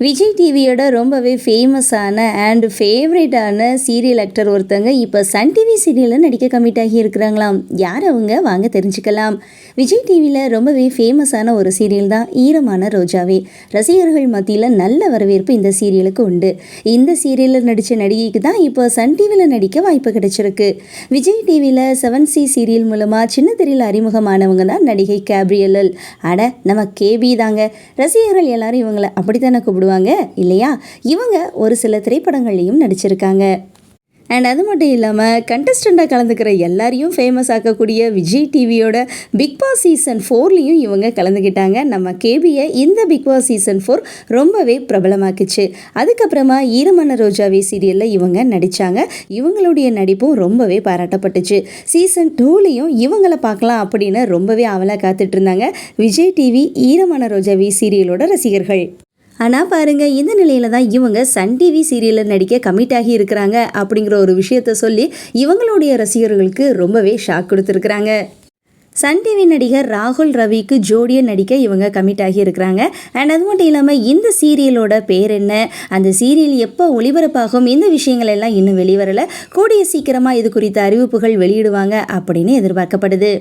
விஜய் டிவியோட ரொம்பவே ஃபேமஸான அண்ட் ஃபேவரேட்டான சீரியல் ஆக்டர் ஒருத்தங்க இப்போ சன் டிவி சீரியலில் நடிக்க கமிட் ஆகி இருக்கிறாங்களாம் யார் அவங்க? வாங்க தெரிஞ்சுக்கலாம். விஜய் டிவியில் ரொம்பவே ஃபேமஸான ஒரு சீரியல் தான் ஈரமான ரோஜாவே. ரசிகர்கள் மத்தியில் நல்ல வரவேற்பு இந்த சீரியலுக்கு உண்டு. இந்த சீரியலில் நடித்த நடிகைக்கு தான் இப்போ சன் டிவியில் நடிக்க வாய்ப்பு கிடைச்சிருக்கு. விஜய் டிவியில் செவன் சி சீரியல் மூலமாக சின்ன திரையில் அறிமுகமானவங்க தான் நடிகை கேப்ரியலல் அட நம்ம கேபி தாங்க. ரசிகர்கள் எல்லாரும் இவங்களை அப்படித்தானே சொல்லுவாங்க இல்லையா? இவங்க ஒரு சில திரைப்படங்கள்லையும் நடிச்சிருக்காங்க. அண்ட் அது மட்டும் இல்லாமல் கண்டஸ்டண்ட்டாக கலந்துக்கிற எல்லாரையும் ஃபேமஸ் ஆக்கக்கூடிய விஜய் டிவியோட பிக் பாஸ் சீசன் ஃபோர்லேயும் இவங்க கலந்துக்கிட்டாங்க. நம்ம கேபியை இந்த பிக் பாஸ் சீசன் ஃபோர் ரொம்பவே பிரபலமாக்குச்சு. அதுக்கப்புறமா ஈரமான ரோஜாவே சீரியலில் இவங்க நடித்தாங்க இவங்களுடைய நடிப்பும் ரொம்பவே பாராட்டப்பட்டுச்சு. சீசன் டூலேயும் இவங்களை பார்க்கலாம் அப்படின்னு ரொம்பவே ஆவலாக காத்துட்டு இருந்தாங்க விஜய் டிவி ஈரமான ரோஜாவே சீரியலோட ரசிகர்கள். ஆனால் பாருங்கள் இந்த நிலையில் தான் இவங்க சன் டிவி சீரியலில் நடிக்க கமிட் ஆகி இருக்கிறாங்க அப்படிங்கிற ஒரு விஷயத்த சொல்லி இவங்களுடைய ரசிகர்களுக்கு ரொம்பவே ஷாக் கொடுத்துருக்குறாங்க. சன் டிவி நடிகர் ராகுல் ரவிக்கு ஜோடியை நடிக்க இவங்க கமிட் ஆகி இருக்கிறாங்க. அண்ட் அது மட்டும் இல்லாமல் இந்த சீரியலோட பேர் என்ன? அந்த சீரியல் எப்போ ஒளிபரப்பாகும்? இந்த விஷயங்கள் எல்லாம் இன்னும் வெளிவரலை. கூடிய சீக்கிரமாக இது குறித்த அறிவிப்புகள் வெளியிடுவாங்க அப்படின்னு எதிர்பார்க்கப்படுது.